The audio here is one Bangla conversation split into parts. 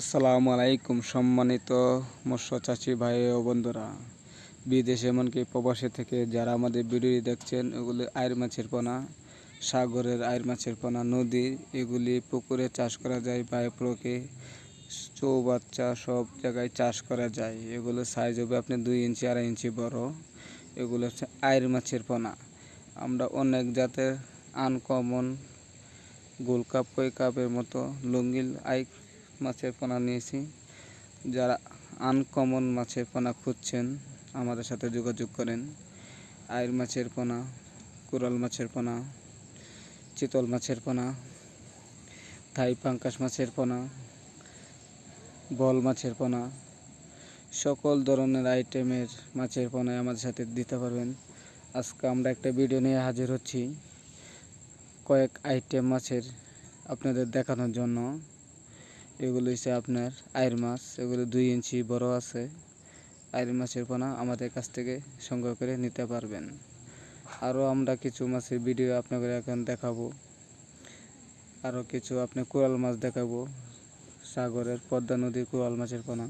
আসসালামু আলাইকুম সম্মানিত মৎস্য চাষি ভাই ও বন্ধুরা। বিদেশে এমনকি প্রবাসে থেকে যারা আমাদের ভিডিও দেখছেন, এগুলি আয়ের মাছের পোনা, সাগরের আয়ের মাছের পোনা, নদী, এগুলি পুকুরে চাষ করা যায় বায়োপ্রোকে চৌবাচ্চা সব জায়গায় চাষ করা যায়। এগুলো সাইজ হবে আপনি দুই ইঞ্চি, আড়াই ইঞ্চি বড়। এগুলো হচ্ছে আয়ের মাছের পোনা। আমরা অনেক জাতের আনকমন গোলকাপ কাপের মতো লঙ্গিল আই মাছের পোনা নিয়েছি। যারা আনকমন মাছের পোনা খুঁজছেন, আমাদের সাথে যোগাযোগ করেন। আয়ের মাছের পোনা, কোরাল মাছের পোনা, চিতল মাছের পোনা, থাই পাঙ্কাশ মাছের পোনা, বল মাছের পোনা, সকল ধরনের আইটেমের মাছের পোনা আমাদের সাথে দিতে পারবেন। আজকে আমরা একটা ভিডিও নিয়ে হাজির হচ্ছি। কয়েক আইটেম মাছের আপনাদের দেখানোর জন্য। এগুলো হচ্ছে আপনার আয়ের মাছ, এগুলো দুই ইঞ্চি বড় আছে। আয়ের মাছের পোনা আমাদের কাছ থেকে সংগ্রহ করে নিতে পারবেন। আরও আমরা কিছু মাছের ভিডিও আপনাদের এখন দেখাবো। আরও কিছু আপনি কোরাল মাছ দেখাবো। সাগরের পদ্মা নদীর কোরাল মাছের পোনা।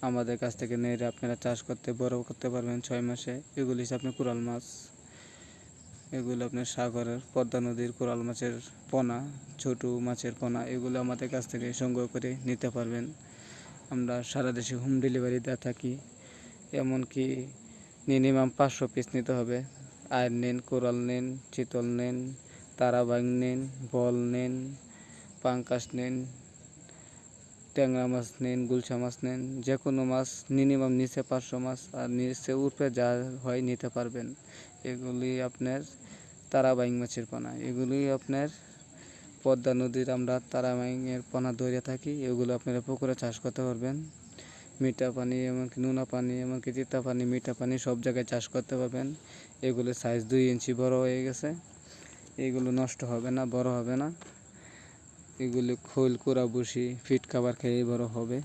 আমাদের কাছ থেকে নিয়ে আপনারা চাষ করতে, বড় করতে পারবেন ছয় মাসে। এগুলি হচ্ছে আপনি কোরাল মাছ। এগুলো আপনার সাগরের পদ্মা নদীর কোরাল মাছের পোনা, ছোট মাছের পোনা, এগুলো আমাদের কাছ থেকে সংগ্রহ করে নিতে পারবেন। আমরা সারা দেশে হোম ডেলিভারি দেওয়া থাকি, এমনকি মিনিমাম পাঁচশো পিস নিতে হবে। আয়ের নেন, কোরাল নেন, চিতল নেন তারাবাং নেন, বল নেন, পাঙ্কাশ নেন ট্যাংরা মাছ নেন, গুলশা মাছ নেন যে কোনো মাছ মিনিমাম নিচে পাঁচশো মাছ আর নিচে উপরে যা হয় নিতে পারবেন। এগুলি আপনার তারাবাইং মাছের পানা। এগুলি আপনার পদ্মা নদীর আমরা তারাবাইংয়ের পানা ধরে থাকি। এগুলো আপনারা পুকুরে চাষ করতে পারবেন। মিঠা পানি, এমনকি নোনা পানি, এমনকি তিতা পানি, মিঠা পানি সব জায়গায় চাষ করতে পারবেন। এগুলো সাইজ দুই ইঞ্চি বড় হয়ে গেছে। এগুলো নষ্ট হবে না, বড় হবে না। এগুলো খোল, কুড়া বসি ফিট খাবার খেয়ে বড় হবে।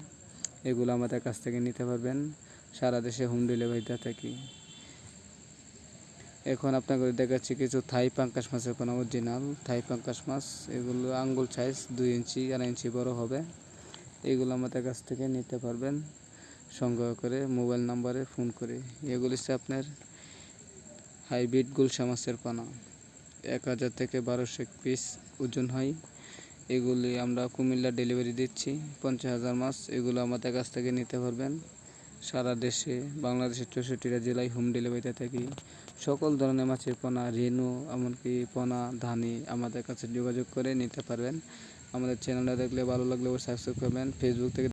এগুলো আমাদের কাছ থেকে নিতে পারবেন। সারা দেশে হোম ডেলিভারিতে থাকি। এখন আপনাকে দেখাচ্ছি কিছু থাই পাঙ্কাশ মাছের কোনো অরিজিনাল থাই পাঙ্কাশ মাছ, এগুলো আঙ্গুল সাইজ দুই ইঞ্চি, আড়াই ইঞ্চি বড় হবে। এগুলো আমাদের কাছ থেকে নিতে পারবেন। সংগ্রহ করে মোবাইল নাম্বারে ফোন করে। এগুলি হচ্ছে আপনার হাইব্রিড গুলশা মাছের পানা। এক হাজার থেকে বারোশো পিস ওজন হয়। এগুলি আমরা কুমিল্লা ডেলিভারি দিচ্ছি। পঞ্চাশ হাজার মাছ, এগুলো আমাদের কাছ থেকে নিতে পারবেন। সারা দেশে, বাংলাদেশের চৌষট্টিটা জেলায় হোম ডেলিভারিতে থাকি। সকল ধরনের মাছের পোনা, রেনু, এমনকি পোনা, ধানি আমাদের কাছে যোগাযোগ করে নিতে পারবেন। আমাদের চ্যানেলটা দেখলে ভালো লাগলে সাবস্ক্রাইব করবেন। ফেসবুক থেকে